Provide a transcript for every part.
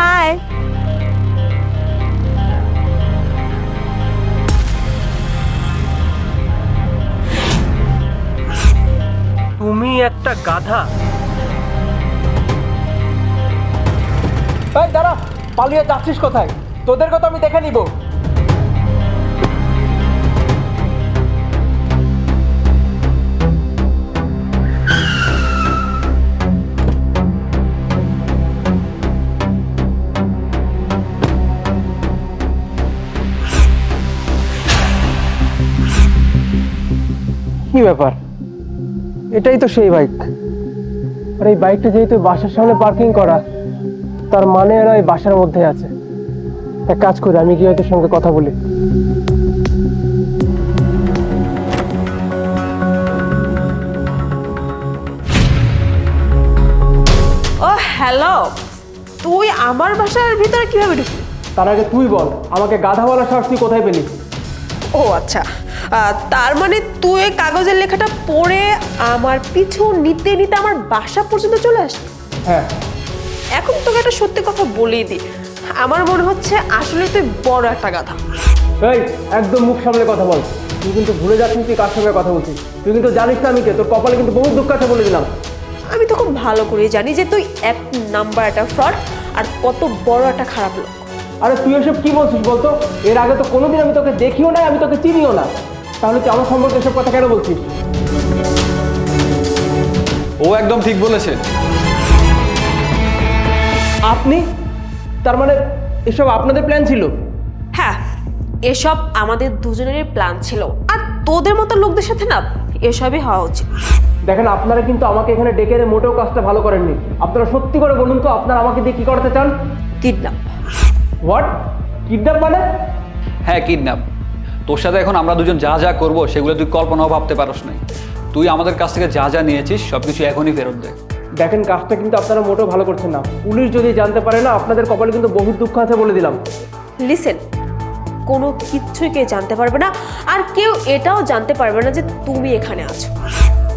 High তুমি একটা গাধা। এই দাঁড়া পালিয়ে যাচ্ছিস কোথায়? তোদের কথা আমি দেখে নিব। কি ব্যাপার? এটাই তো সেই বাইক আর এই বাইকটা যেহেতু বাসার সামনে পার্কিং করা তার মানে এরা এই বাসার মধ্যে আছে। এক কাজ করি আমি গিয়ে ওদের সঙ্গে কথা বলি। ও হ্যালো তুই আমার বাসার ভিতরে কীভাবে ঢুকলি? তার আগে তুই বল আমাকে গাধা বলার সাহস তুই কোথায় পেলি? ও আচ্ছা। আহ, তার মানে তুই ওই কাগজের লেখাটা পড়ে আমার পিছু নিতে নিতে আমার বাসা পর্যন্ত চলে আসলি? হ্যাঁ। এখন তোকে একটা সত্যি কথা বলেই দিই। আমার মনে হচ্ছে আসলে তুই বড় একটা গাধা। এই একদম মুখ সামলে কথা বল। তুই কিন্তু ভুলে যাচ্ছিস তুই কার সঙ্গে কথা বলছিস। তুই কিন্তু জানিস না আমি কে তোর কপালে কিন্তু বহু দুঃখ আছে বলে দিলাম। আমি তো খুব ভালো করে জানি যে তুই এক নাম্বার একটা ফ্রড আর কত বড় একটা খারাপ লোক। আরে তুই এসব কি বলছিস বলতো? এর আগে তো কোনোদিন আমি তোকে দেখিও না আমি তোকে চিনিও না। তাহলে তুই আমার সম্পর্কে এসব কথা কেন বলছিস? ও একদম ঠিক বলেছে। আপনি? তার মানে এসব আপনাদের প্ল্যান ছিল? হ্যাঁ এসব আমাদের দুজনেরই প্ল্যান ছিল। আর তোদের মতো লোকদের সাথে না এসবই হওয়া উচিত। দেখেন আপনারা কিন্তু আমাকে এখানে ডেকে এনে মোটেও কাজটা ভালো করেননি। আপনারা সত্যি করে বলুন তো আপনারা আমাকে দিয়ে কি করতে চান? কিডন্যাপ হোয়াট কিডন্যাপ মানে? হ্যাঁ কিডন্যাপ তোর সাথে এখন আমরা দুজন যা যা করব সেগুলো তুই কল্পনাও ভাবতে পারস নাই। তুই আমাদের কাছ থেকে যা যা নিয়েছিস সব কিছু এখনই ফেরত দে। দেখেন কাজটা কিন্তু আপনারা মোটেও ভালো করছেন না। পুলিশ যদি জানতে পারে না আপনাদের কপালে কিন্তু বহুত দুঃখ আছে বলে দিলাম। লিসেন কোনো কিচ্ছুই কেউ জানতে পারবে না আর কেউ এটাও জানতে পারবে না যে তুমি এখানে আছো।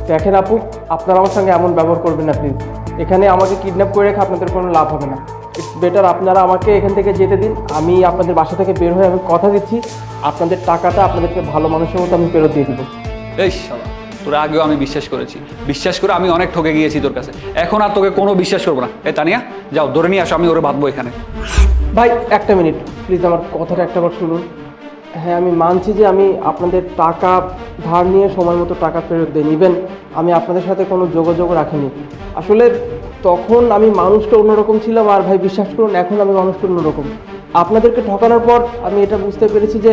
দেখেন আপু আপনারা আমার সঙ্গে এমন ব্যবহার করবেন না প্লিজ এখানে আমাকে কিডন্যাপ করে রেখে আপনাদের কোনো লাভ হবে না। ইটস বেটার আপনারা আমাকে এখান থেকে যেতে দিন। আমি আপনাদের বাসা থেকে বের হয়ে আমি কথা দিচ্ছি। আপনাদের টাকাটা আপনাদেরকে ভালো মানুষের মতো আমি ফেরত দিয়ে দেবো। এই শালা তোর আগেও আমি বিশ্বাস করেছি। বিশ্বাস করে আমি অনেক ঠকে গিয়েছি তোর কাছে। এখন আর তোকে কোনো বিশ্বাস করব না। এ তানিয়া যাও ধরে নিয়ে আসো আমি ওরে বাঁধবো এখানে। ভাই একটা মিনিট। প্লিজ আমার কথাটা একটাবার শুনুন। হ্যাঁ আমি মানছি যে আমি আপনাদের টাকা ধার নিয়ে সময় মতো টাকা ফেরত দিয়ে নেবেন। আমি আপনাদের সাথে কোনো যোগাযোগ রাখিনি। আসলে তখন আমি মানুষটা অন্যরকম ছিলাম আর ভাই বিশ্বাস করুন, এখন আমি মানুষটা অন্যরকম। আপনাদেরকে ঠকানোর পর আমি এটা বুঝতে পেরেছি যে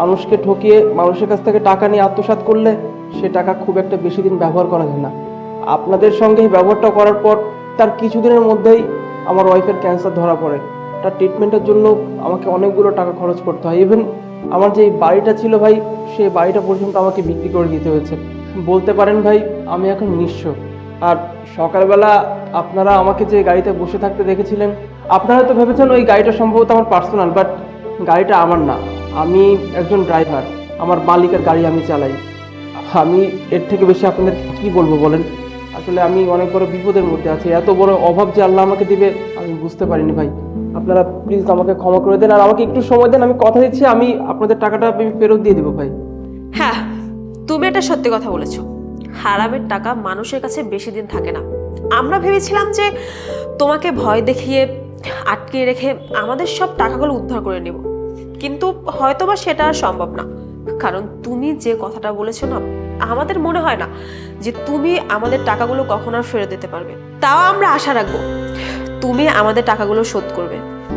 মানুষকে ঠকিয়ে, মানুষের কাছ থেকে টাকা নিয়ে আত্মসাৎ করলে সে টাকা খুব একটা বেশি দিন ব্যবহার করা যায় না। আপনাদের সঙ্গে এই ব্যবহারটা করার পর তার কিছুদিনের মধ্যেই আমার ওয়াইফের ক্যান্সার ধরা পড়ে। তার ট্রিটমেন্টের জন্য আমাকে অনেকগুলো টাকা খরচ করতে হয়। ইভেন আমার যে বাড়িটা ছিল ভাই সেই বাড়িটা পর্যন্ত আমাকে বিক্রি করে দিতে হয়েছে। বলতে পারেন ভাই, আমি এখন নিঃস্ব। আর সকালবেলা আপনারা আমাকে যে গাড়িতে বসে থাকতে দেখেছিলেন, আপনারা তো ভেবেছেন ওই গাড়িটা সম্ভবত আমার পার্সোনাল, বাট গাড়িটা আমার না। আমি একজন ড্রাইভার, আমার মালিকের গাড়ি আমি চালাই। আমি এর থেকে বেশি আপনাদের কি বলব বলেন? আসলে আমি অনেক বড় বিপদের মধ্যে আছি, এত বড় অভাব যে আল্লাহ আমাকে দিবে, আমি বুঝতে পারিনি ভাই। আপনারা প্লিজ আমাকে ক্ষমা করে দেন, আর আমাকে একটু সময় দেন, আমি কথা দিচ্ছি, আমি আপনাদের টাকাটা আমি ফেরত দিয়ে দেবো ভাই। হ্যাঁ তুমি একটা সত্যি কথা বলেছ। হারামের টাকা মানুষের কাছে বেশি দিন থাকে না। আমরা ভেবেছিলাম যে তোমাকে ভয় দেখিয়ে আটকে রেখে আমাদের সব টাকাগুলো উদ্ধার করে নেব। কিন্তু হয়তোবা সেটা আর সম্ভব না। কারণ তুমি যে কথাটা বলেছ না, আমাদের মনে হয় না যে তুমি আমাদের টাকাগুলো কখন আর ফেরত দিতে পারবে। তাও আমরা আশা রাখব, তুমি আমাদের টাকাগুলো শোধ করবে।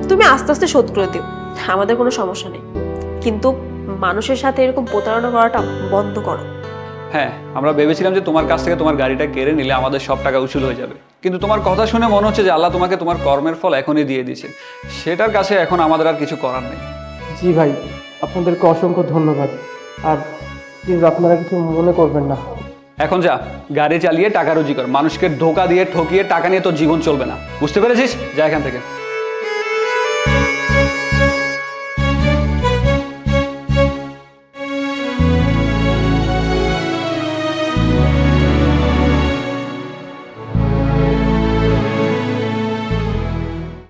তুমি আস্তে আস্তে শোধ করে দিও, আমাদের কোনো সমস্যা নেই। কিন্তু মানুষের সাথে এরকম প্রতারণা করাটা বন্ধ করো। হ্যাঁ আমরা ভেবেছিলাম যে তোমার কাছ থেকে তোমার গাড়িটা কেড়ে নিলে আমাদের সব টাকা উসুল হয়ে যাবে। কিন্তু তোমার কথা শুনে মনে হচ্ছে যে আল্লাহ তোমাকে তোমার কর্মের ফল এখনই দিয়ে দিয়েছে। সেটার কাছে এখন আমাদের আর কিছু করার নেই। জি ভাই আপনাদেরকে অসংখ্য ধন্যবাদ। আর প্লিজ আপনারা কিছু মনে করবেন না। এখন যা গাড়ি চালিয়ে টাকা রুজি কর মানুষকে ধোকা দিয়ে ঠকিয়ে টাকা নিয়ে তোর জীবন চলবে না। বুঝতে পেরেছিস? যা এখান থেকে।